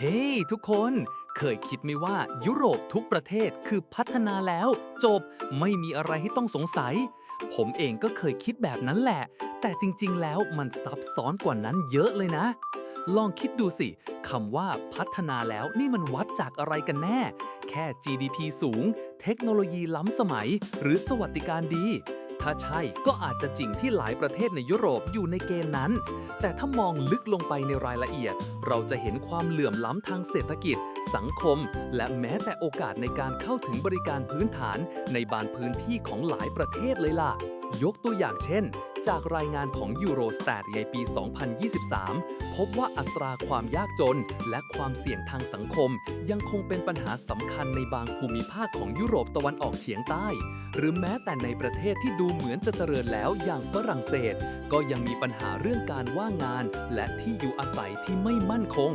เฮ้ยทุกคนเคยคิดไหมว่ายุโรปทุกประเทศคือพัฒนาแล้ว จบไม่มีอะไรให้ต้องสงสัย ผมเองก็เคยคิดแบบนั้นแหละ แต่จริง ๆ แล้วมันซับซ้อนกว่านั้นเยอะเลยนะ ลองคิดดูสิคำว่าพัฒนาแล้วนี่มันวัดจากอะไรกันแน่ แค่ GDP สูง เทคโนโลยีล้ำสมัย หรือสวัสดิการดี ถ้าใช่ก็อาจจะจริงที่หลายประเทศในยุโรปอยู่ในเกณฑ์นั้น แต่ถ้ามองลึกลงไปในรายละเอียด เราจะเห็นความเหลื่อมล้ำทางเศรษฐกิจ สังคม และแม้แต่โอกาสในการเข้าถึงบริการพื้นฐาน ในบางพื้นที่ของหลายประเทศเลยล่ะ ยกตัวอย่างเช่น จากรายงานของ Eurostat ในปี 2023 พบว่าอัตราความยากจน และความเสี่ยงทางสังคม ยังคงเป็นปัญหาสำคัญในบางภูมิภาคของยุโรปตะวันออกเฉียงใต้ หรือแม้แต่ในประเทศที่ดูเหมือนจะเจริญแล้วอย่างฝรั่งเศส ก็ยังมีปัญหาเรื่องการว่างงาน และที่อยู่อาศัยที่ไม่มั่นคง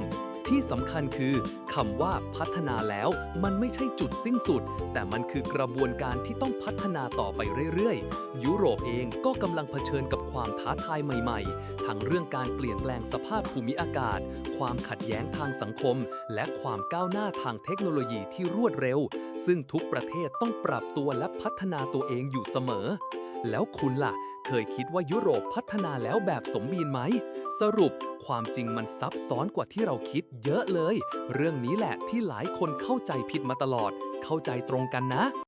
ที่สำคัญคือคำว่าพัฒนาแล้ว มันไม่ใช่จุดสิ้นสุด แต่มันคือกระบวนการที่ต้องพัฒนาต่อไปเรื่อยๆ ยุโรปเองก็กำลังเผชิญกับความท้าทายใหม่ๆ ทั้งเรื่องการเปลี่ยนแปลงสภาพภูมิอากาศ ความขัดแย้งทางสังคม และความก้าวหน้าทางเทคโนโลยีที่รวดเร็ว ซึ่งทุกประเทศต้องปรับตัวและพัฒนาตัวเองอยู่เสมอ แล้วคุณล่ะ เคยคิดว่ายุโรปพัฒนาแล้วแบบสมบูรณ์ไหม สรุปความจริงมันซับซ้อนกว่าที่เราคิดเยอะเลย เรื่องนี้แหละที่หลายคนเข้าใจผิดมาตลอด เข้าใจตรงกันนะ